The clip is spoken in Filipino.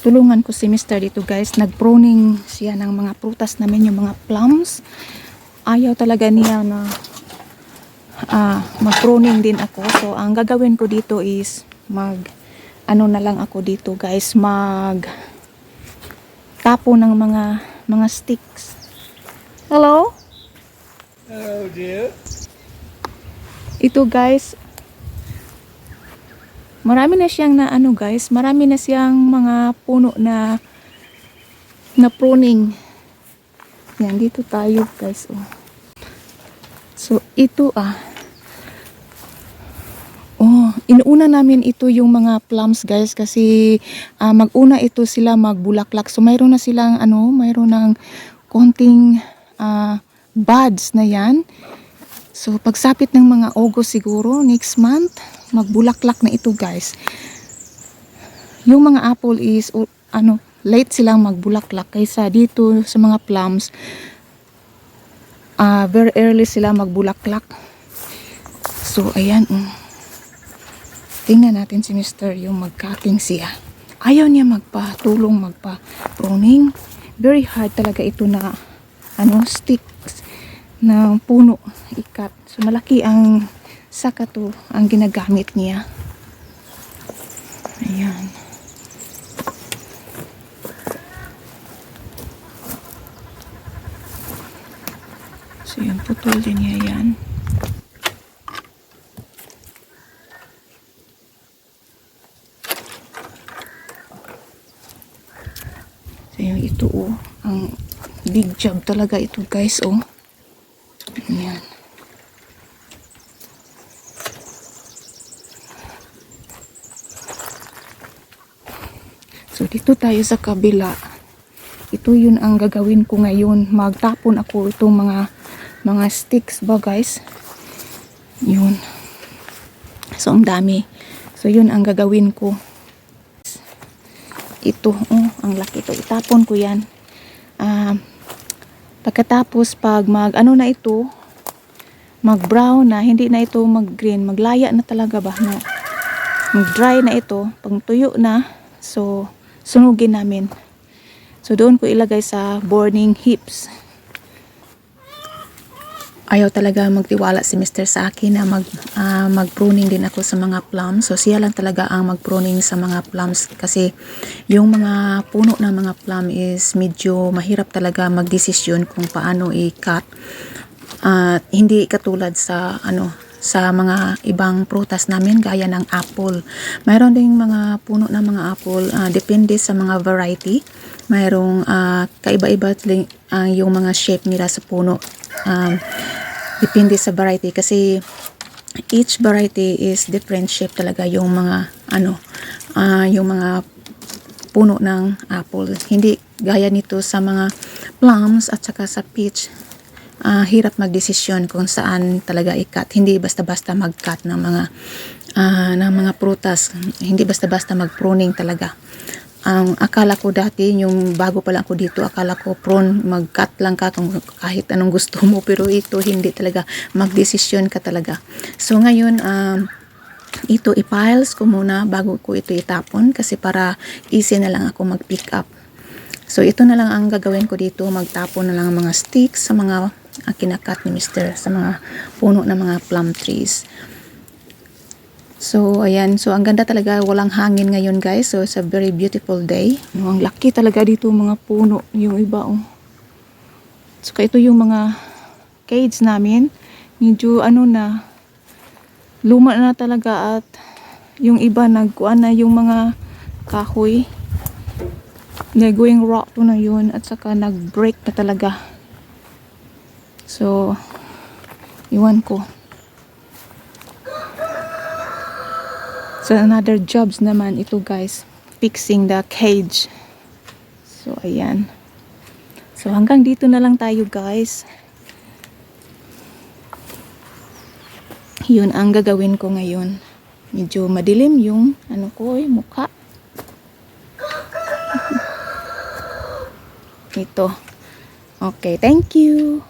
tulungan ko si Mr. dito guys. Nag-pruning siya ng mga prutas namin, yung mga plums. Ayaw talaga niya na ah, mag-pruning din ako. So, ang gagawin ko dito is mag, ano na lang ako dito guys, mag tapo ng mga mga sticks. Hello? Hello, dear. Ito guys, marami na siyang na ano guys, marami na siyang mga puno na na pruning. Yan, dito tayo guys. Oh. So, ito ah. Oh, inuuna namin ito yung mga plums guys kasi ah, mag-una ito sila magbulaklak. So, mayroon na silang ano, mayroon ng konting ah, buds na yan. So, pagsapit ng mga August siguro, next month, magbulaklak na ito guys. Yung mga apple is, ano, late silang magbulaklak kaysa dito sa mga plums, ah very early sila magbulaklak. So, ayan, um, tingnan natin si Mr. yung magcutting siya. Ayaw niya magpatulong, magpa-pruning. Very hard talaga ito na, ano, sticks na puno ikat. So malaki ang saka to ang ginagamit niya. Ayan. So yan, putol din niya yan. So yung ito oh, ang big job talaga ito guys oh. Ayan. So, dito tayo sa kabila. Ito yun ang gagawin ko ngayon. Magtapon ako itong mga mga sticks ba guys. Yun. So, ang dami. So, yun ang gagawin ko. Ito, oh, ang laki to. Itapon ko yan. Ah, Pagkatapos pag mag ano na ito, mag brown na, hindi na ito mag green, maglaya na talaga ba na mag dry na ito, pag tuyo na, so sunugin namin. So doon ko ilagay sa burning heaps. Ayaw talaga magtiwala si Mr. sa akin na mag, ah, mag-pruning din ako sa mga plums. So siya lang talaga ang mag-pruning sa mga plums kasi yung mga puno ng mga plum is medyo mahirap talaga magdesisyon kung paano i-cut. At hindi katulad sa ano sa mga ibang prutas namin gaya ng apple. Mayroon ding mga puno ng mga apple ah, depende sa mga variety. Mayroong ah, kaiba-iba ah, yung mga shape nila sa puno. Um, depende sa variety kasi each variety is different shape talaga yung mga ano ah, yung mga puno ng apple. Hindi gaya nito sa mga plums at saka sa peach. Ah, hirap magdesisyon kung saan talaga i-cut. Hindi basta-basta mag-cut ng mga ah, ng mga prutas. Hindi basta-basta mag-pruning talaga. Ang akala ko dati, yung bago pa lang ako dito, akala ko prone, mag-cut lang ka kung kahit anong gusto mo. Pero ito, hindi talaga. Magdesisyon ka talaga. So ngayon, um, ito i-piles ko muna bago ko ito itapon kasi para easy na lang ako mag-pick up. So ito na lang ang gagawin ko dito, magtapon na lang ang mga sticks sa mga uh, kinakat ni Mr. sa mga puno ng mga plum trees. So ayan, so ang ganda talaga, walang hangin ngayon guys. So it's a very beautiful day. No, ang laki talaga dito mga puno, yung iba oh. So ito yung mga cage namin. Medyo ano na, luma na talaga at yung iba nagkuan na yung mga kahoy nagawing rock to na yun at saka nag-break na talaga so iwan ko so another jobs naman ito guys fixing the cage so ayan so hanggang dito na lang tayo guys yun ang gagawin ko ngayon. Medyo madilim yung ano ko, yung mukha. Ito. Okay, thank you.